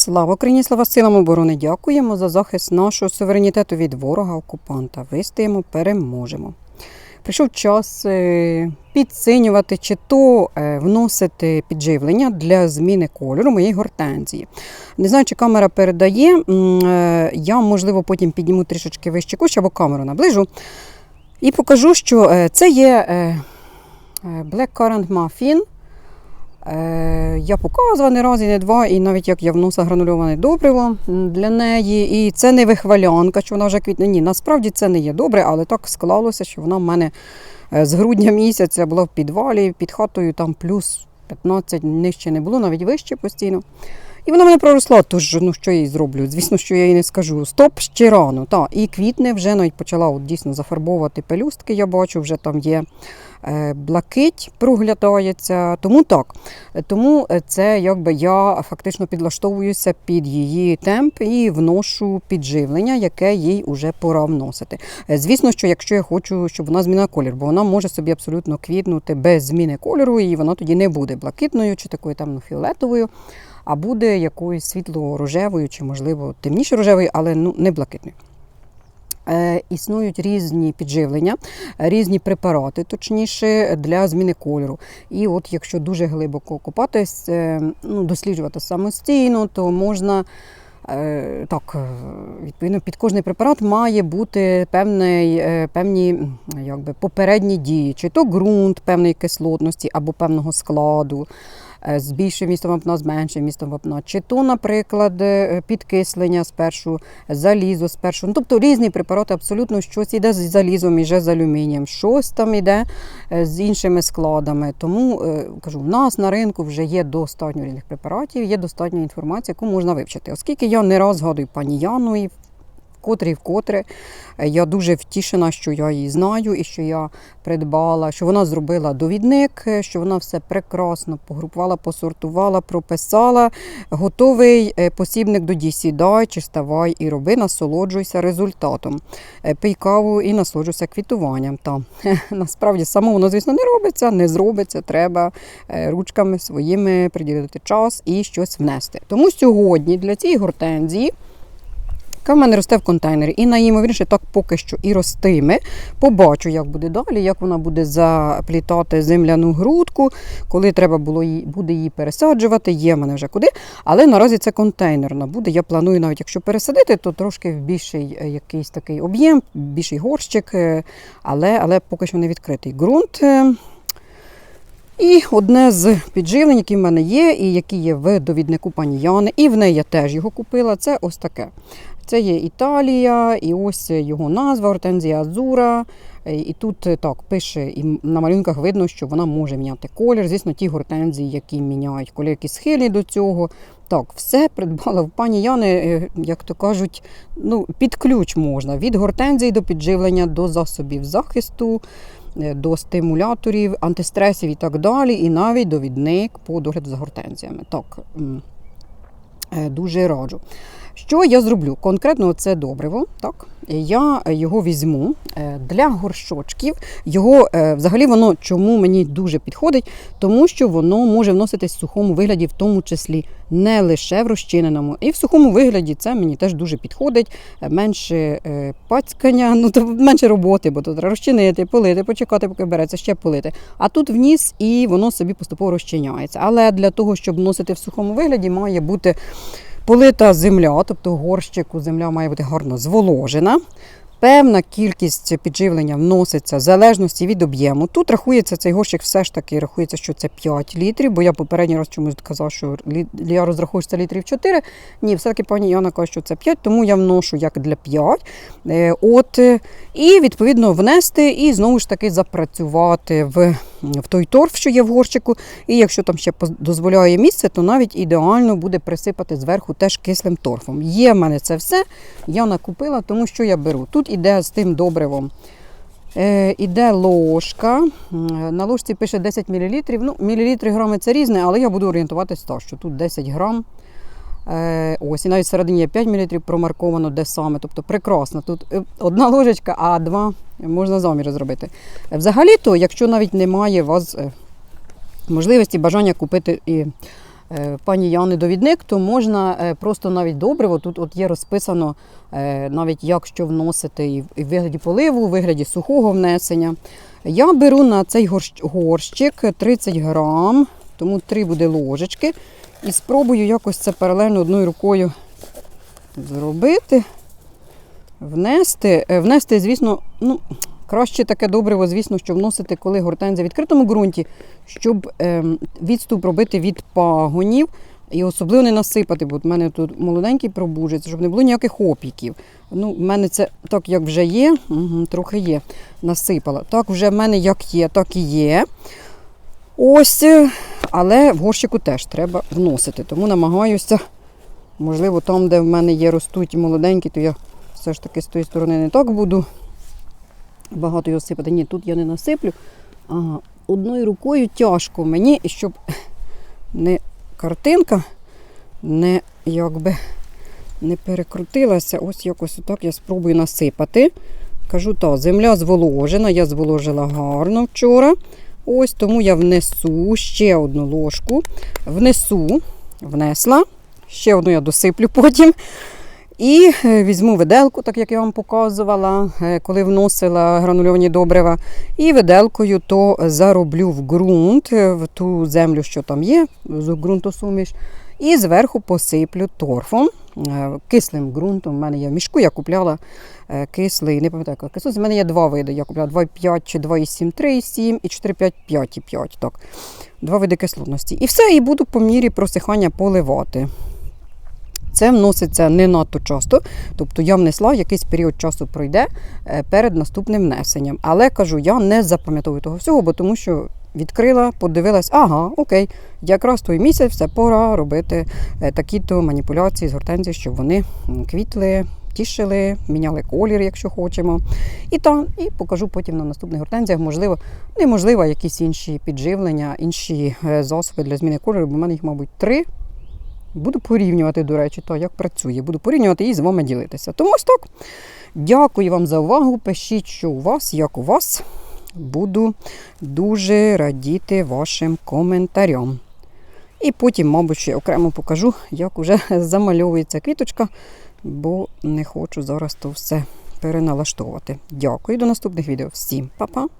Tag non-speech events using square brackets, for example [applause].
Слава Україні, слава силам оборони! Дякуємо за захист нашого суверенітету від ворога-окупанта. Вистоїмо, переможемо. Прийшов час е, підсинювати чи то е, вносити підживлення для зміни кольору моєї гортензії. Не знаю, чи камера передає. Е, Я, можливо, потім підніму трішечки вище кущ або камеру наближу. І покажу, що це є Black Currant Muffin. Е, Я показувала не раз і не два, і навіть як я вноса гранульоване добриво для неї. І це не вихвалянка, що вона вже квітне. Ні, насправді це не є добре, але так склалося, що вона в мене е, з грудня місяця була в підвалі, під хатою там плюс 15 нижче не було, навіть вище постійно. І вона мене проросла, тож ну що я їй зроблю? Звісно, що я їй не скажу. Стоп ще рано. Та, і квітне вже навіть почала от, дійсно зафарбовувати пелюстки, я бачу, вже там є е, блакить, проглядається. Тому так. Тому е, це якби я фактично підлаштовуюся під її темп і вношу підживлення, яке їй вже пора вносити. Е, Звісно, що якщо я хочу, щоб вона змінила колір, бо вона може собі абсолютно квітнути без зміни кольору, і вона тоді не буде блакитною чи такою темно-фіолетовою, а буде якоюсь світло-рожевою чи, можливо, темніше рожевою, але ну, не блакитною. Е, Існують різні підживлення, різні препарати, точніше, для зміни кольору. І от якщо дуже глибоко копатись, е, ну, досліджувати самостійно, то можна. е, Так, відповідно, під кожний препарат має бути певний, певні якби, попередні дії, чи то ґрунт певної кислотності або певного складу, з більшим містом вапна, з меншим містом вапна, чи то, наприклад, е, підкислення спершу, залізо спершу. Ну, тобто різні препарати, абсолютно щось іде з залізом, іде з алюмінієм, щось там іде е, з іншими складами. Тому е, кажу, в нас на ринку вже є достатньо різних препаратів, є достатньо інформації, яку можна вивчити. Оскільки я не раз згадую пані Яну і вкотре і вкотре. Я дуже втішена, що я її знаю і що я придбала, що вона зробила довідник, що вона все прекрасно погрупувала, посортувала, прописала. Готовий е, посібник до дій сідай чи ставай і роби, насолоджуйся результатом. Е, Пий каву і насолоджуйся квітуванням. Та [laughs] насправді само воно, звісно, не робиться, не зробиться. Треба е, ручками своїми приділити час і щось внести. Тому сьогодні для цієї гортензії. Яка в мене росте в контейнері, і найімовірніше так поки що і ростиме. Побачу, як буде далі, як вона буде заплітати земляну грудку, коли треба було її, буде її пересаджувати. Є в мене вже куди. Але наразі це контейнерна буде. Я планую, навіть якщо пересадити, то трошки в більший е, якийсь такий об'єм, більший горщик, е, але, але поки що не відкритий ґрунт. е, і одне з підживлень, які в мене є, і які є в довіднику пані Яни, і в неї я теж його купила. Це ось таке. Це є Італія, і ось його назва Гортензія Азура. Е, І тут е, так пише, і на малюнках видно, що вона може міняти колір. Звісно, ті гортензії, які міняють колір, які схилі до цього. Так, все придбала в пані Яни, е, як то кажуть, ну, під ключ можна. Від гортензії до підживлення, до засобів захисту, до стимуляторів, антистресів і так далі, і навіть довідник по догляду за гортензіями. Так, дуже раджу. Що я зроблю? Конкретно це добриво. Так? Я його візьму е, для горшочків. Його е, взагалі воно чому мені дуже підходить, тому що воно може вноситись в сухому вигляді, в тому числі не лише в розчиненому. І в сухому вигляді це мені теж дуже підходить. Е, Менше е, пацькання, ну то менше роботи, бо тут розчинити, полити, почекати, поки береться, ще полити. А тут вніс і воно собі поступово розчиняється. Але для того, щоб вносити в сухому вигляді, має бути полита земля, тобто горщику земля має бути гарно зволожена. Певна кількість підживлення вноситься в залежності від об'єму. Тут рахується цей горщик, все ж таки рахується, що це 5 літрів, бо я попередній раз чомусь казав, що я розрахую, це літрів 4. Ні, все-таки пані Яна каже, що це 5, тому я вношу як для 5. Е, От, е, і відповідно внести і знову ж таки запрацювати в, в той торф, що є в горщику. І якщо там ще дозволяє місце, то навіть ідеально буде присипати зверху теж кислим торфом. Є в мене це все. Я накупила, тому що я беру. Тут іде з тим добривом. Е, іде ложка. На ложці пише 10 мл. Ну, мілілітри грами це різне, але я буду орієнтуватися так, що тут 10 грам. Е, ось, і навіть всередині є 5 мл промарковано, де саме. Тобто прекрасно. Тут е, одна ложечка, а два можна замір зробити. Взагалі-то, якщо навіть немає у вас можливості, бажання купити і пані Яни довідник, то можна е, просто навіть добриво. Тут от є розписано е, навіть як що вносити і в вигляді поливу, у вигляді сухого внесення. Я беру на цей горщик 30 грам, тому 3 буде ложечки. І спробую якось це паралельно одною рукою зробити. Внести. Е, Внести, звісно, ну, краще таке добриво, звісно, що вносити, коли гортензія в відкритому ґрунті, щоб ем, відступ робити від пагонів. І особливо не насипати, бо в мене тут молоденький пробужець, щоб не було ніяких опіків. Ну, в мене це так, як вже є, трохи є, насипала. Так, вже в мене як є, так і є. Ось, е, але в горщику теж треба вносити. Тому намагаюся, можливо, там, де в мене є ростуть молоденькі, то я все ж таки з тої сторони не так буду багато його сипати. Ні, тут я не насиплю. Ага, одною рукою тяжко мені, щоб не картинка не якби не перекрутилася. Ось якось отак я спробую насипати. Кажу так, земля зволожена, я зволожила гарно вчора. Ось тому я внесу ще одну ложку. Внесу, внесла, ще одну я досиплю потім. І е, візьму виделку, так як я вам показувала, е, коли вносила гранульовані добрива. І виделкою то зароблю в ґрунт, е, в ту землю, що там є, з ґрунтосуміш. І зверху посиплю торфом, кислим ґрунтом. У мене є в мішку, я купляла кислий, не пам'ятаю, кислий. У мене є два види. Я купляла 2,5 чи 2,7, 3,7 і 4,5, 5,5. Так. Два види кислотності. І все, і буду по мірі просихання поливати. Це вноситься не надто часто, тобто я внесла, якийсь період часу пройде е, перед наступним внесенням. Але кажу, я не запам'ятовую того всього, бо тому що відкрила, подивилась, ага, окей, якраз той місяць все пора робити е, такі-то маніпуляції з гортензії, щоб вони квітли, тішили, міняли колір, якщо хочемо. І там, і покажу потім на наступних гортензіях, можливо, неможливо, якісь інші підживлення, інші е, засоби для зміни кольору, бо в мене їх, мабуть, три. Буду порівнювати, до речі, то, як працює. Буду порівнювати і з вами ділитися. Тому ось так. Дякую вам за увагу. Пишіть, що у вас, як у вас. Буду дуже радіти вашим коментарям. І потім, мабуть, ще окремо покажу, як уже [laughs] замальовується квіточка, бо не хочу зараз то все переналаштовувати. Дякую, до наступних відео. Всім па-па!